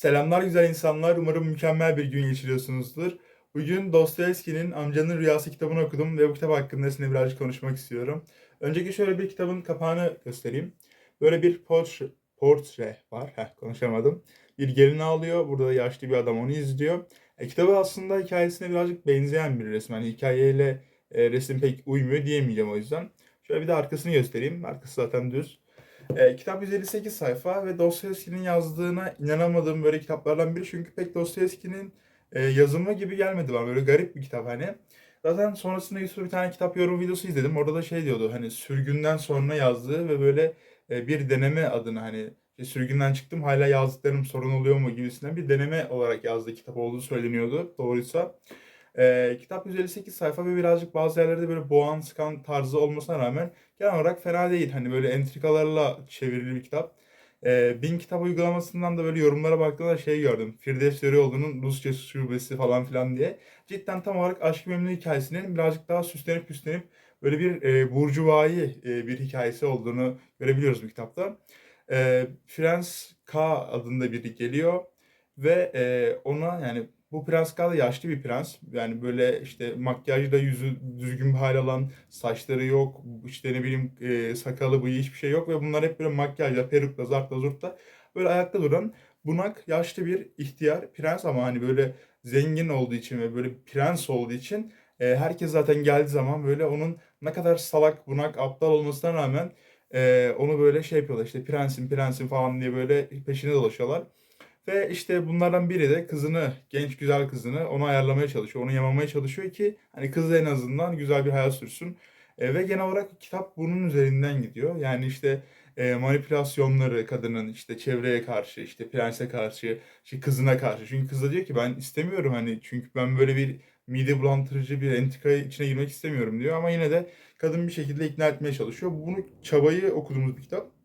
Selamlar güzel insanlar. Umarım mükemmel bir gün geçiriyorsunuzdur. Bugün Dostoyevski'nin Amcanın Rüyası kitabını okudum ve bu kitap hakkında sizinle birazcık konuşmak istiyorum. Önceki şöyle bir kitabın kapağını göstereyim. Böyle bir portre, portre var. Heh, konuşamadım. Bir gelin ağlıyor. Burada da yaşlı bir adam onu izliyor. E, kitabı aslında hikayesine birazcık benzeyen bir resim. Hani hikayeyle e, resim pek uymuyor diyemeyeceğim o yüzden. Şöyle bir de arkasını göstereyim. Arkası zaten düz. E, kitap 158 sayfa ve Dostoyevski'nin yazdığına inanamadığım böyle kitaplardan biri. Çünkü pek Dostoyevski'nin e, yazımı gibi gelmedi bana. Böyle garip bir kitap hani. Zaten sonrasında Yusuf bir tane kitap yorum videosu izledim. Orada da şey diyordu hani sürgünden sonra yazdığı ve böyle e, bir deneme adına hani işte sürgünden çıktım hala yazdıklarım sorun oluyor mu gibisinden bir deneme olarak yazdığı kitap olduğu söyleniyordu doğruysa. E, kitap 158 sayfa ve birazcık bazı yerlerde böyle boğan sıkan tarzı olmasına rağmen genel olarak fena değil. Hani böyle entrikalarla çevrili bir kitap. E, Bin kitap uygulamasından da böyle yorumlara baktığımda şey gördüm. Firdevs Yörüoğlu'nun Rusça şubesi falan filan diye. Cidden tam olarak Aşk-ı Memnu hikayesinin birazcık daha süslenip püslenip böyle bir e, burjuvayi e, bir hikayesi olduğunu görebiliyoruz bu kitapta. E, Frans K adında biri geliyor ve e, ona yani bu Prens K da yaşlı bir prens. Yani böyle işte makyajda yüzü düzgün bir hal alan, saçları yok, işte ne bileyim e, sakalı, bıyığı hiçbir şey yok ve bunlar hep böyle makyajla, perukla, zartla, zurtla böyle ayakta duran bunak yaşlı bir ihtiyar prens ama hani böyle zengin olduğu için ve böyle prens olduğu için e, herkes zaten geldiği zaman böyle onun ne kadar salak, bunak, aptal olmasına rağmen e, onu böyle şey yapıyorlar işte prensim prensim falan diye böyle peşine dolaşıyorlar. Ve işte bunlardan biri de kızını, genç güzel kızını onu ayarlamaya çalışıyor, onu yamamaya çalışıyor ki hani kız en azından güzel bir hayat sürsün. E, ve genel olarak kitap bunun üzerinden gidiyor. Yani işte e, manipülasyonları kadının işte çevreye karşı, işte prense karşı, işte kızına karşı. Çünkü kız da diyor ki ben istemiyorum hani çünkü ben böyle bir mide bulandırıcı bir entrika içine girmek istemiyorum diyor. Ama yine de kadın bir şekilde ikna etmeye çalışıyor. Bunu çabayı okuduğumuz bir kitap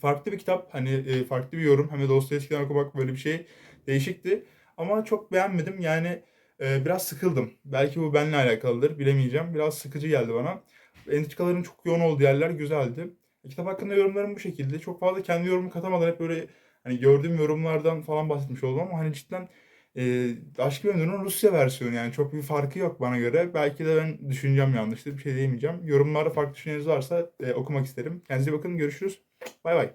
farklı bir kitap. Hani e, farklı bir yorum. Hem de Dostoyevski'den okumak böyle bir şey değişikti. Ama çok beğenmedim. Yani e, biraz sıkıldım. Belki bu benimle alakalıdır. Bilemeyeceğim. Biraz sıkıcı geldi bana. Entrikaların çok yoğun olduğu yerler güzeldi. E, kitap hakkında yorumlarım bu şekilde. Çok fazla kendi yorumumu katamadan hep böyle hani gördüğüm yorumlardan falan bahsetmiş oldum ama hani cidden e, Aşk-ı Memnu'nun Rusya versiyonu yani çok bir farkı yok bana göre. Belki de ben düşüneceğim yanlıştır bir şey diyemeyeceğim. Yorumlarda farklı düşünceniz varsa e, okumak isterim. Kendinize bakın görüşürüz. Bay bay.